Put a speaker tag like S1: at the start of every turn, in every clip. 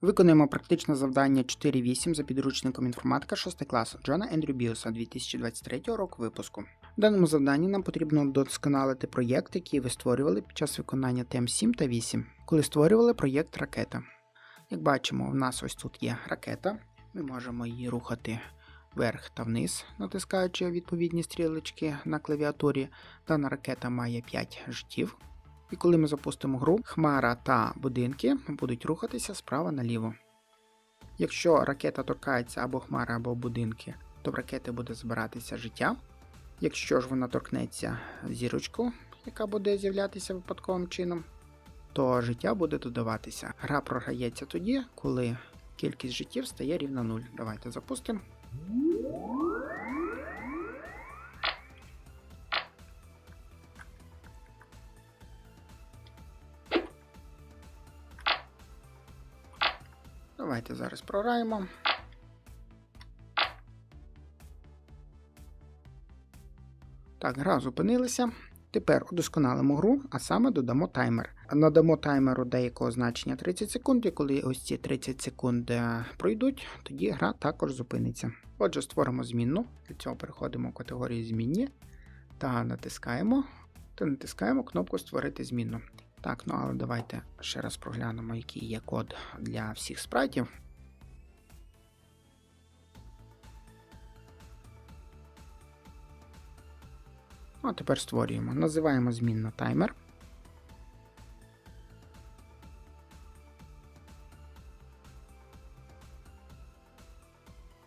S1: Виконуємо практичне завдання 4.8 за підручником інформатика 6 класу Джона Ендрю Біоса 2023 року випуску. В даному завданні нам потрібно вдосконалити проєкт, який ви створювали під час виконання тем 7 та 8, коли створювали проєкт ракета. Як бачимо, в нас ось тут є ракета. Ми можемо її рухати вверх та вниз, натискаючи відповідні стрілочки на клавіатурі. Дана ракета має 5 життів. І коли ми запустимо гру, хмара та будинки будуть рухатися справа наліво. Якщо ракета торкається або хмари, або будинки, то в ракети буде збиратися життя. Якщо ж вона торкнеться зірочку, яка буде з'являтися випадковим чином, то життя буде додаватися. Гра програється тоді, коли кількість життів стає рівна 0. Давайте запустимо. Давайте зараз програємо. Так, гра зупинилася. Тепер удосконалимо гру, а саме додамо таймер. Надамо таймеру деякого значення 30 секунд, і коли ось ці 30 секунд е, пройдуть, тоді гра також зупиниться. Отже, створимо змінну. Для цього переходимо в категорію змінні та натискаємо та натискаємо кнопку Створити змінну. Так, ну але давайте ще раз проглянемо, який є код для всіх спрайтів. Ну, а тепер створюємо. Називаємо змінну таймер.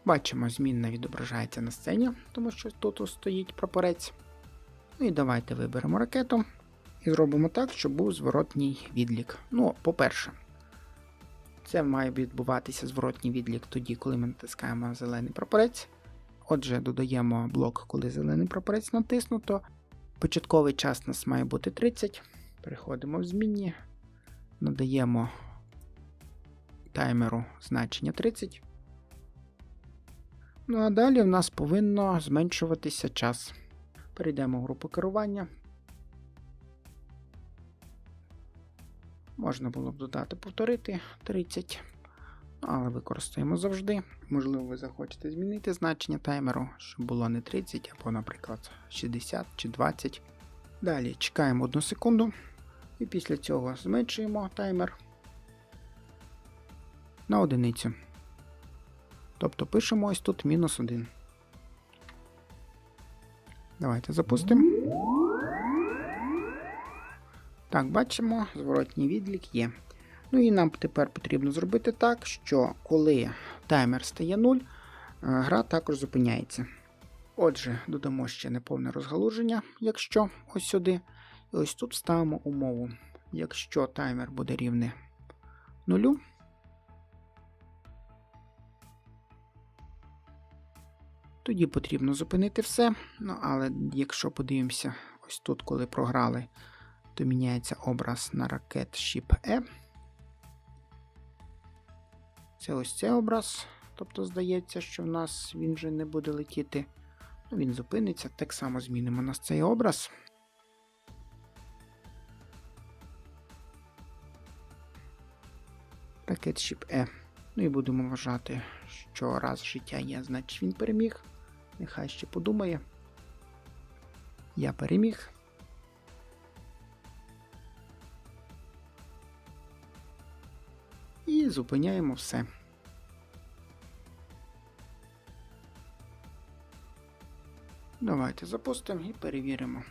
S1: Бачимо, змінна відображається на сцені, тому що тут стоїть прапорець. Ну і давайте виберемо ракету і зробимо так, щоб був зворотній відлік. Ну, по-перше, це має відбуватися зворотній відлік тоді, коли ми натискаємо зелений прапорець. Отже, додаємо блок, коли зелений прапорець натиснуто. Початковий час у нас має бути 30. Переходимо в змінні, надаємо таймеру значення 30. Ну а далі в нас повинно зменшуватися час. Перейдемо в групу керування. Можна було б додати повторити 30, але використаємо завжди. Можливо, ви захочете змінити значення таймеру, щоб було не 30, або, наприклад, 60 чи 20. Далі чекаємо 1 секунду, і після цього зменшуємо таймер на одиницю. Тобто пишемо ось тут мінус 1. Давайте запустимо. Так, бачимо, зворотній відлік є. Ну і нам тепер потрібно зробити так, що коли таймер стає 0, е, гра також зупиняється. Отже, додамо ще неповне розгалуження, якщо ось сюди. І ось тут ставимо умову. Якщо таймер буде рівний 0, тоді потрібно зупинити все. Ну, але якщо подивимося, ось тут, коли програли то міняється образ на ракет Ship E. Це ось цей образ. Тобто, здається, що в нас він вже не буде летіти. Ну, Він зупиниться. Так само змінимо на цей образ. Ракет Ship E. Ну і будемо вважати, що раз життя є, значить він переміг. Нехай ще подумає. Я переміг. І зупиняємо все. Давайте запустимо і перевіримо.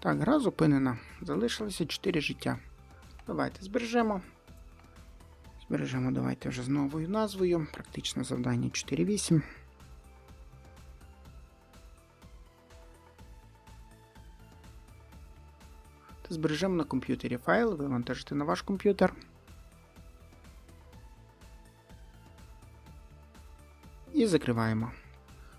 S1: Так, гра зупинена. Залишилося 4 життя. Давайте збережемо. Збережемо давайте вже з новою назвою. Практичне завдання 4.8. та збережемо на комп'ютері файл, вивантажити на ваш комп'ютер. І закриваємо.